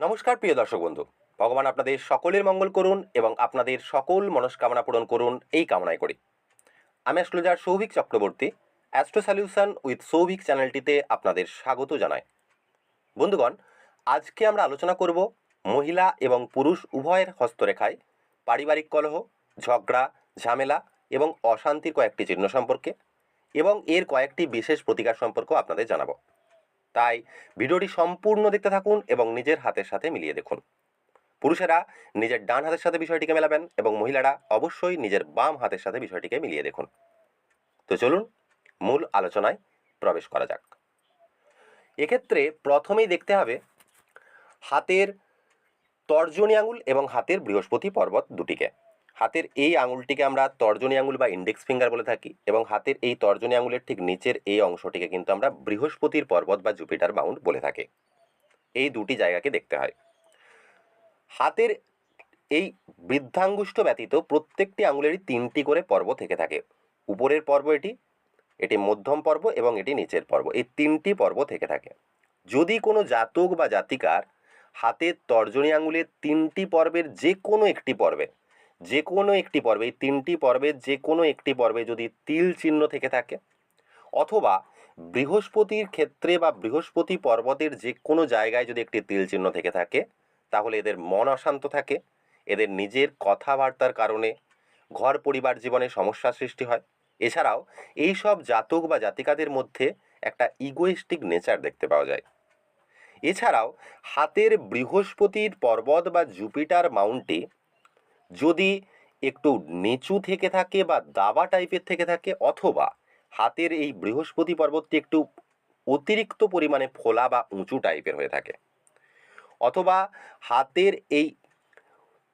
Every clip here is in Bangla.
নমস্কার, প্রিয় দর্শক বন্ধু। ভগবান আপনাদের সকলের মঙ্গল করুন এবং আপনাদের সকল মনস্কামনা পূরণ করুন, এই কামনাই করি। আমি astrologer Souvik Chakraborty, astro solution with Souvik চ্যানেলটিতে আপনাদের স্বাগত জানাই। বন্ধুগণ, আজকে আমরা আলোচনা করব মহিলা এবং পুরুষ উভয়ের হস্তরেখায় পারিবারিক কলহ, ঝগড়া, ঝামেলা এবং অশান্তির কয়েকটি চিহ্ন সম্পর্কে এবং এর কয়েকটি বিশেষ প্রতিকার সম্পর্কেও আপনাদের জানাব। তাই ভিডিওটি সম্পূর্ণ দেখতে থাকুন এবং নিজের হাতের সাথে মিলিয়ে দেখুন। পুরুষেরা নিজের ডান হাতের সাথে বিষয়টিকে মেলাবেন এবং মহিলারা অবশ্যই নিজের বাম হাতের সাথে বিষয়টিকে মিলিয়ে দেখুন। তো চলুন মূল আলোচনায় প্রবেশ করা যাক। এক্ষেত্রে প্রথমেই দেখতে হবে হাতের তর্জনী আঙুল এবং হাতের বৃহস্পতি পর্বত দুটিকে। হাতের এই আঙুলটিকে আমরা তর্জনী আঙুল বা ইন্ডেক্স ফিঙ্গার বলে থাকি এবং হাতের এই তর্জনী আঙুলের ঠিক নিচের এই অংশটিকে কিন্তু আমরা বৃহস্পতির পর্বত বা জুপিটার মাউন্ট বলে থাকি। এই দুটি জায়গাকে দেখতে হয়। হাতের এই বৃদ্ধাঙ্গুষ্ঠ ব্যতীত প্রত্যেকটি আঙুলেরই তিনটি করে পর্ব থেকে থাকে। উপরের পর্ব এটি এটি মধ্যম পর্ব এবং এটি নিচের পর্ব। এই তিনটি পর্ব থেকে থাকে। যদি কোনো জাতক বা জাতিকার হাতের তর্জনী আঙুলের তিনটি পর্বের যে কোনো একটি পর্বে যে কোনো একটি পর্বে তিনটি পর্বের যে কোনো একটি পর্বে যদি তিল চিহ্ন থেকে থাকে, অথবা বৃহস্পতির ক্ষেত্রে বা বৃহস্পতি পর্বতের যে কোনো জায়গায় যদি একটি তিল চিহ্ন থেকে থাকে, তাহলে এদের মন অশান্ত থাকে, এদের নিজের কথাবার্তার কারণে ঘর পরিবার জীবনে সমস্যার সৃষ্টি হয়। এছাড়াও এই সব জাতক বা জাতিকাদের মধ্যে একটা ইগোইস্টিক নেচার দেখতে পাওয়া যায়। এছাড়াও হাতের বৃহস্পতির পর্বত বা জুপিটার মাউন্টে যদি একটু নিচু থেকে থাকে বা দাবা টাইপের থেকে থাকে অথবা হাতের এই বৃহস্পতি পর্বতটি একটু অতিরিক্ত পরিমাণে ফোলা বা উঁচু টাইপের হয়ে থাকে অথবা হাতের এই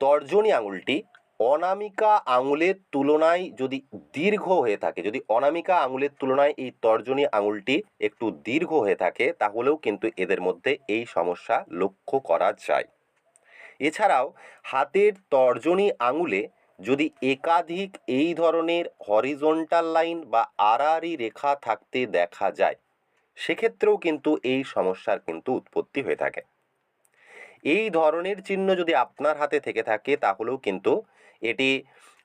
তর্জনী আঙুলটি অনামিকা আঙুলের তুলনায় যদি দীর্ঘ হয়ে থাকে, যদি অনামিকা আঙুলের তুলনায় এই তর্জনী আঙুলটি একটু দীর্ঘ হয়ে থাকে, তাহলেও কিন্তু এদের মধ্যে এই সমস্যা লক্ষ্য করা যায়। এছাড়াও হাতের তর্জনী আঙুলে যদি একাধিক এই ধরনের হরিজন্টাল লাইন বা আড়াআড়ি রেখা থাকতে দেখা যায়, সেক্ষেত্রেও কিন্তু এই সমস্যার কিন্তু উৎপত্তি হয়ে থাকে। এই ধরনের চিহ্ন যদি আপনার হাতে থেকে থাকে, তাহলেও কিন্তু এটি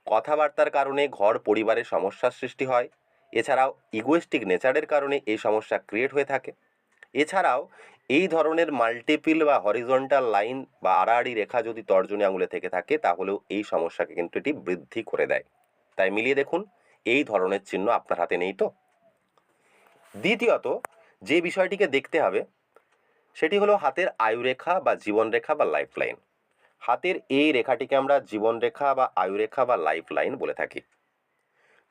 কথাবার্তার কারণে ঘর পরিবারের সমস্যার সৃষ্টি হয়। এছাড়াও ইগোয়েস্টিক নেচারের কারণে এই সমস্যা ক্রিয়েট হয়ে থাকে। এছাড়াও এই ধরনের মাল্টিপিল বা হরিজন্টাল লাইন বা আড়াআড়ি রেখা যদি তর্জনী আঙুলে থেকে থাকে, তাহলেও এই সমস্যাকে কিন্তু এটি বৃদ্ধি করে দেয়। তাই মিলিয়ে দেখুন, এই ধরনের চিহ্ন আপনার হাতে নেই তো। দ্বিতীয়ত, যে বিষয়টিকে দেখতে হবে, সেটি হলো হাতের আয়ুরেখা বা জীবনরেখা বা লাইফ লাইন হাতের এই রেখাটিকে আমরা জীবনরেখা বা আয়ুরেখা বা লাইফ লাইন বলে থাকি।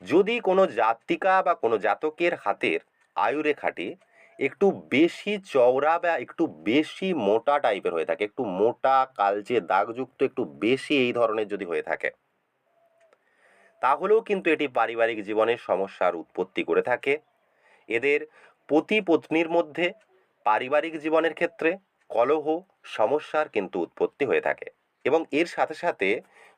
যদি কোনো জাতিকা বা কোনো জাতকের হাতের আয়ুরেখাটি একটু বেশি চওড়া বা একটু বেশি মোটা টাইপের হয়ে থাকে। একটু মোটা, কালচে, দাগযুক্ত, একটু বেশি এই ধরনের যদি হয়ে থাকে, তাহলেও কিন্তু এটি পারিবারিক জীবনের সমস্যার উৎপত্তি করে থাকে। এদের পতি পত্নীর মধ্যে পারিবারিক জীবনের ক্ষেত্রে কলহ, সমস্যার কিন্তু উৎপত্তি হয়ে থাকে। এবং এর সাথে সাথে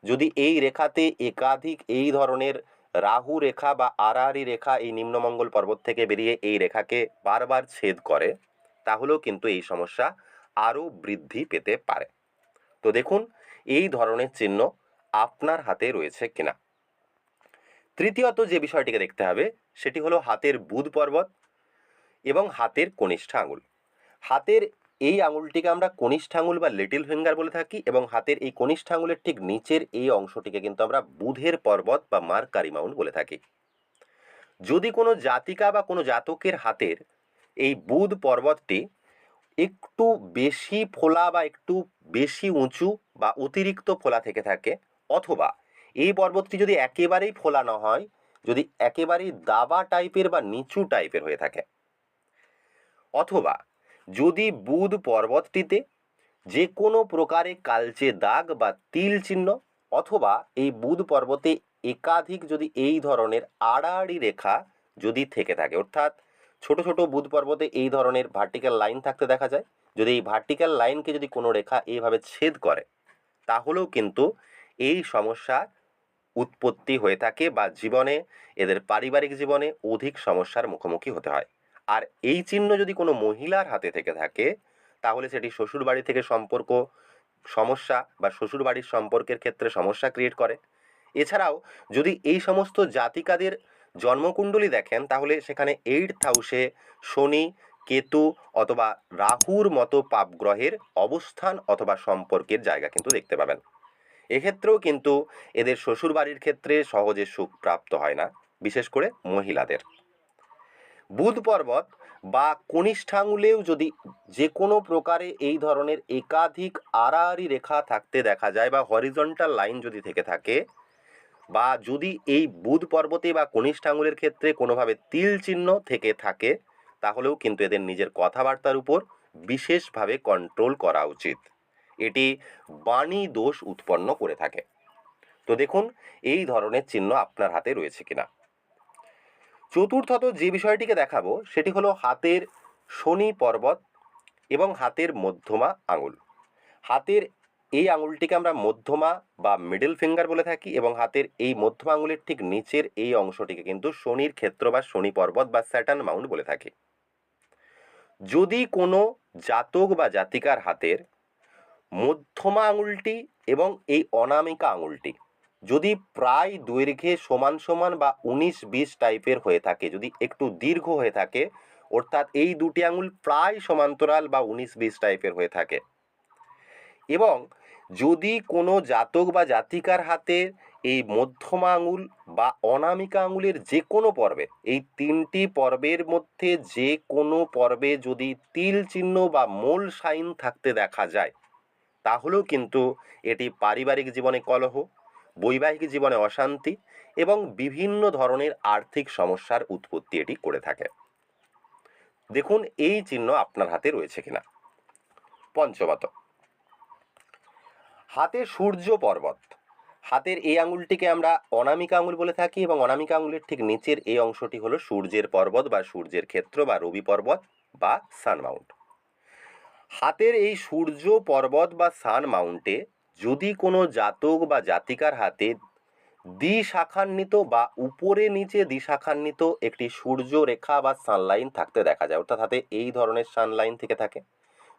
যদি এই রেখাতে একাধিক এই ধরনের রাহু রেখা বা আড়াআড়ি রেখা এই নিম্নমঙ্গল পর্বত থেকে বেরিয়ে এই রেখাকে বারবার ছেদ করে, তাহলেও কিন্তু এই সমস্যা আরও বৃদ্ধি পেতে পারে। তো দেখুন, এই ধরনের চিহ্ন আপনার হাতে রয়েছে কিনা। তৃতীয়ত যে বিষয়টিকে দেখতে হবে, সেটি হলো হাতের বুধ পর্বত এবং হাতের কনিষ্ঠ আঙুল। হাতের এই আঙুলটিকে আমরা কনিষ্ঠ আঙুল বা লিটিল ফিঙ্গার বলে থাকি এবং হাতের এই কনিষ্ঠ আঙুলের ঠিক নিচের এই অংশটিকে কিন্তু আমরা বুধের পর্বত বা মার্কারি মাউন্ট বলে থাকি। যদি কোনো জাতিকা বা কোনো জাতকের হাতের এই বুধ পর্বতটি একটু বেশি ফোলা বা একটু বেশি উঁচু বা অতিরিক্ত ফোলা থেকে থাকে, অথবা এই পর্বতটি যদি একেবারেই ফোলা না হয়, যদি একেবারেই দাবা টাইপের বা নিচু টাইপের হয়ে থাকে, অথবা যদি বুধ পর্বতটিতে যে কোনো প্রকারে কালচে দাগ বা তিল চিহ্ন অথবা এই বুধ পর্বতে একাধিক যদি এই ধরনের আড়াআড়ি রেখা যদি থেকে থাকে, অর্থাৎ ছোট ছোট বুধ পর্বতে এই ধরনের ভার্টিক্যাল লাইন থাকতে দেখা যায়, যদি এই ভার্টিক্যাল লাইনকে যদি কোনো রেখা এইভাবে ছেদ করে, তাহলেও কিন্তু এই সমস্যা উৎপত্তি হয়ে থাকে বা জীবনে এদের পারিবারিক জীবনে অধিক সমস্যার মুখোমুখি হতে হয়। আর এই চিহ্ন যদি কোনো মহিলার হাতে থেকে থাকে, তাহলে সেটি শ্বশুরবাড়ি থেকে সম্পর্ক, সমস্যা বা শ্বশুরবাড়ির সম্পর্কের ক্ষেত্রে সমস্যা ক্রিয়েট করে। এছাড়াও যদি এই সমস্ত জাতিকাদের জন্মকুণ্ডলী দেখেন, তাহলে সেখানে এইট হাউসে শনি, কেতু অথবা রাহুর মতো পাপগ্রহের অবস্থান অথবা সম্পর্কের জায়গা কিন্তু দেখতে পাবেন। এক্ষেত্রেও কিন্তু এদের শ্বশুরবাড়ির ক্ষেত্রে সহজে সুখ প্রাপ্ত হয় না, বিশেষ করে মহিলাদের। বুধ পর্বত বা কনিষ্ঠাঙ্গুলেও যদি যে কোনো প্রকারে এই ধরনের একাধিক আড়াআড়ি রেখা থাকতে দেখা যায় বা হরিজন্টাল লাইন যদি থেকে থাকে, বা যদি এই বুধ পর্বতে বা কনিষ্ঠাঙ্গুলের ক্ষেত্রে কোনোভাবে তিল চিহ্ন থেকে থাকে, তাহলেও কিন্তু এদের নিজের কথাবার্তার উপর বিশেষভাবে কন্ট্রোল করা উচিত। এটি বাণী দোষ উৎপন্ন করে থাকে। তো দেখুন, এই ধরনের চিহ্ন আপনার হাতে রয়েছে কিনা। চতুর্থত যে বিষয়টিকে দেখাবো, সেটি হলো হাতের শনি পর্বত এবং হাতের মধ্যমা আঙুল। হাতের এই আঙুলটিকে আমরা মধ্যমা বা মিডল ফিঙ্গার বলে থাকি এবং হাতের এই মধ্যমা আঙুলের ঠিক নিচের এই অংশটিকে কিন্তু শনির ক্ষেত্র বা শনি পর্বত বা স্যাটার্ন মাউন্ট বলে থাকি। যদি কোনো জাতক বা জাতিকার হাতের মধ্যমা আঙুলটি এবং এই অনামিকা আঙুলটি যদি প্রায় দৈর্ঘ্যে সমান সমান বা উনিশ বিশ টাইপের হয়ে থাকে, যদি একটু দীর্ঘ হয়ে থাকে, অর্থাৎ এই দুটি আঙুল প্রায় সমান্তরাল বা উনিশ বিশ টাইপের হয়ে থাকে। এবং যদি কোনো জাতক বা জাতিকার হাতে এই মধ্যমা আঙুল বা অনামিকা আঙুলের যে কোনো পর্বে, এই তিনটি পর্বের মধ্যে যে কোনো পর্বে যদি তিল চিহ্ন বা মূল সাইন থাকতে দেখা যায়, তাহলেও কিন্তু এটি পারিবারিক জীবনে কলহ। বৈবাহিক জীবনে অশান্তি এবং বিভিন্ন ধরনের আর্থিক সমস্যার উৎপত্তি এটি করে থাকে। দেখুন, এই চিহ্ন আপনার হাতে রয়েছে কিনা। পঞ্চমত, হাতে সূর্য পর্বত। হাতের এই আঙুলটিকে আমরা অনামিকা আঙুল বলে থাকি এবং অনামিকা আঙুলের ঠিক নিচের এই অংশটি হলো সূর্যের পর্বত বা সূর্যের ক্ষেত্র বা রবি পর্বত বা সান মাউন্ট। হাতের এই সূর্য পর্বত বা সান মাউন্টে যদি কোনো জাতক বা জাতিকার হাতে দ্বিশাখান্বিত বা উপরে নিচে দ্বিশাখান্বিত একটি সূর্য রেখা বা সানলাইন থাকতে দেখা যায়, অর্থাৎ হাতে এই ধরনের সানলাইন থেকে থাকে,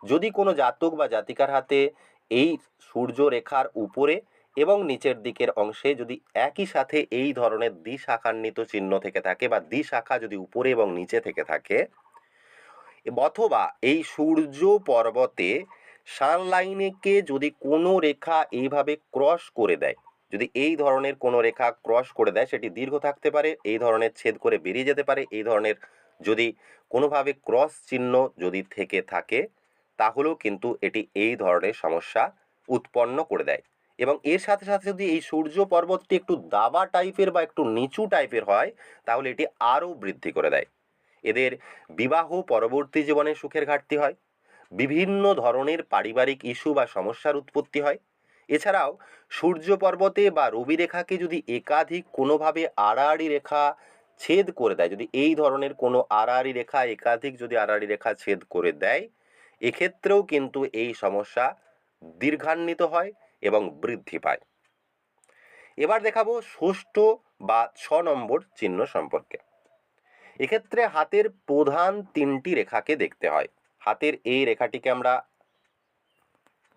যদি কোনো জাতক বা জাতিকার হাতে এই সূর্য রেখার উপরে এবং নিচের দিকের অংশে যদি একই সাথে এই ধরনের দ্বিশাখান্বিত চিহ্ন থেকে থাকে বা দ্বিশাখা যদি উপরে এবং নিচে থেকে থাকে, অথবা এই সূর্য পর্বতে সানলাইনেকে যদি কোনো রেখা এইভাবে ক্রস করে দেয়, যদি এই ধরনের কোনো রেখা ক্রস করে দেয়, সেটি দীর্ঘ থাকতে পারে, এই ধরনের ছেদ করে বেরিয়ে যেতে পারে, এই ধরনের যদি কোনোভাবে ক্রস চিহ্ন যদি থেকে থাকে, তাহলেও কিন্তু এটি এই ধরনের সমস্যা উৎপন্ন করে দেয়। এবং এর সাথে সাথে যদি এই সূর্য পর্বতটি একটু দাবা টাইপের বা একটু নিচু টাইপের হয়, তাহলে এটি আরও বৃদ্ধি করে দেয়। এদের বিবাহ পরবর্তী জীবনে সুখের ঘাটতি হয়। বিভিন্ন ধরনের পারিবারিক ইস্যু বা সমস্যার উৎপত্তি হয়। এছাড়াও সূর্য পর্বতে বা রবি রেখাকে যদি একাধিক কোনোভাবে আড়াআড়ি রেখা ছেদ করে দেয়, যদি এই ধরনের কোনো আড়াআড়ি রেখা একাধিক যদি আড়াআড়ি রেখা ছেদ করে দেয়, এক্ষেত্রেও কিন্তু এই সমস্যা দীর্ঘান্বিত হয় এবং বৃদ্ধি পায়। এবার দেখাবো ষষ্ঠ বা ছ নম্বর চিহ্ন সম্পর্কে। এক্ষেত্রে হাতের প্রধান তিনটি রেখাকে দেখতে হয়। হাতের এই রেখাটিকে আমরা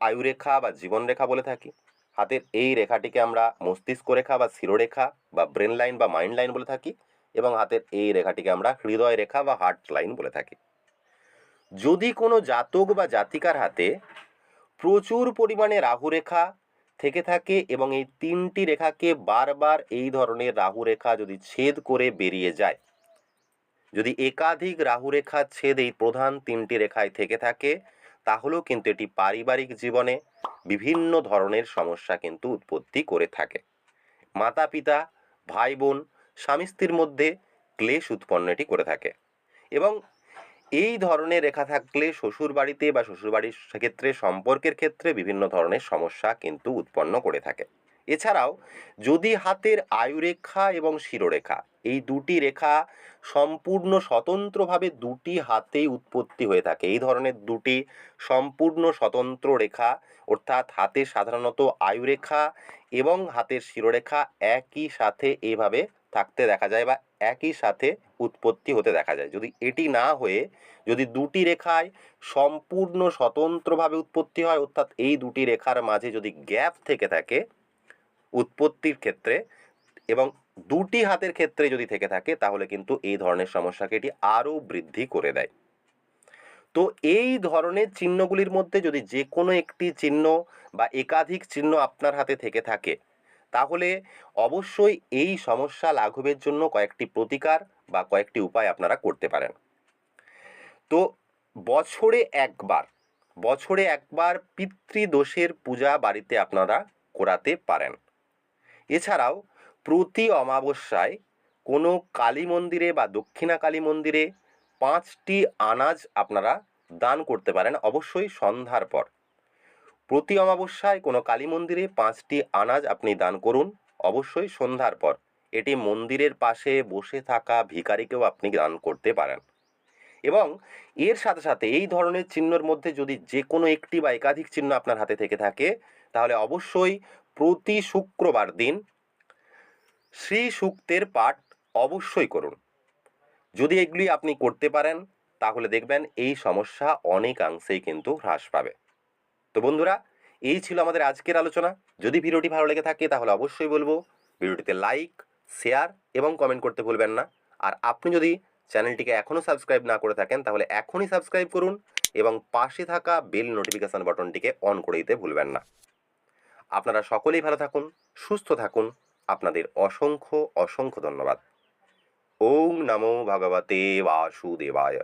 আয়ুরেখা বা জীবন রেখা বলে থাকি। হাতের এই রেখাটিকে আমরা মস্তিষ্ক রেখা বা শিরোরেখা বা ব্রেন লাইন বা মাইন্ড লাইন বলে থাকি এবং হাতের এই রেখাটিকে আমরা হৃদয় রেখা বা হার্ট লাইন বলে থাকি। যদি কোনো জাতক বা জাতিকার হাতে প্রচুর পরিমাণে রাহু রেখা থেকে থাকে এবং এই তিনটি রেখাকে বারবার এই ধরনের রাহু রেখা যদি ছেদ করে বেরিয়ে যায় যদি একাধিক রাহু রেখা ছেদ এই প্রধান তিনটি রেখায় থেকে থাকে, তাহলেও কিন্তু এটি পারিবারিক জীবনে বিভিন্ন ধরনের সমস্যা কিন্তু উৎপত্তি করে থাকে। মাতা পিতা ভাই বোন স্বামী স্ত্রীর মধ্যে ক্লেশ উৎপন্ন এটি করে থাকে এবং এই ধরনের রেখা থাকলে শ্বশুর বাড়িতে বা শ্বশুরবাড়ির ক্ষেত্রে, সম্পর্কের ক্ষেত্রে বিভিন্ন ধরনের সমস্যা কিন্তু উৎপন্ন করে থাকে। এছাড়াও যদি হাতের আয়ুরেখা এবং শিরোরেখা, এই দুটি রেখা সম্পূর্ণ স্বতন্ত্রভাবে দুটি হাতেই উৎপত্তি হয়ে থাকে। এই ধরনের দুটি সম্পূর্ণ স্বতন্ত্র রেখা, অর্থাৎ হাতে সাধারণত আয়ুরেখা এবং হাতের শিরোরেখা একই সাথে এভাবে থাকতে দেখা যায় বা একই সাথে উৎপত্তি হতে দেখা যায়। যদি এটি না হয়ে, যদি দুটি রেখায় সম্পূর্ণ স্বতন্ত্রভাবে উৎপত্তি হয়, অর্থাৎ এই দুটি রেখার মাঝে যদি গ্যাপ থেকে থাকে উৎপত্তির ক্ষেত্রে এবং দুটি হাতের ক্ষেত্রে যদি থেকে থাকে, তাহলে কিন্তু এই ধরনের সমস্যাকে এটি আরও বৃদ্ধি করে দেয়। তো এই ধরনের চিহ্নগুলির মধ্যে যদি যে কোনো একটি চিহ্ন বা একাধিক চিহ্ন আপনার হাতে থেকে থাকে, তাহলে অবশ্যই এই সমস্যা লাঘবের জন্য কয়েকটি প্রতিকার বা কয়েকটি উপায় আপনারা করতে পারেন। তো বছরে একবার বছরে একবার পিতৃদোষের পূজা বাড়িতে আপনারা করাতে পারেন। এছাড়াও প্রতি অমাবস্যায় কোনো কালী মন্দিরে বা দক্ষিণা কালী মন্দিরে পাঁচটি আনাজ আপনারা দান করতে পারেন, অবশ্যই সন্ধ্যার পর। প্রতি অমাবস্যায় কোনো কালী মন্দিরে পাঁচটি আনাজ আপনি দান করুন, অবশ্যই সন্ধ্যার পর। এটি মন্দিরের পাশে বসে থাকা ভিখারিকেও আপনি দান করতে পারেন। এবং এর সাথে সাথে এই ধরনের চিহ্নর মধ্যে যদি যে কোনো একটি বা একাধিক চিহ্ন আপনার হাতে থেকে থাকে, তাহলে অবশ্যই প্রতি শুক্রবার দিন শ্রী সূক্তের পাঠ অবশ্যই করুন। যদি এগুলি আপনি করতে পারেন, তাহলে দেখবেন এই সমস্যা অনেকাংশেই কিন্তু হ্রাস পাবে। তো বন্ধুরা, এই ছিল আমাদের আজকের আলোচনা। যদি ভিডিওটি ভালো লেগে থাকে, তাহলে অবশ্যই বলব, ভিডিওটিতে লাইক, শেয়ার এবং কমেন্ট করতে ভুলবেন না। আর আপনি যদি চ্যানেলটিকে এখনও সাবস্ক্রাইব না করে থাকেন, তাহলে এখনই সাবস্ক্রাইব করুন এবং পাশে থাকা বেল নোটিফিকেশান বাটনটিকে অন করে দিতে ভুলবেন না। আপনারা সকলেই ভালো থাকুন সুস্থ থাকুন। আপনাদের অসংখ্য অসংখ্য ধন্যবাদ। ওম নমো ভগবতে বাসুদেবায়।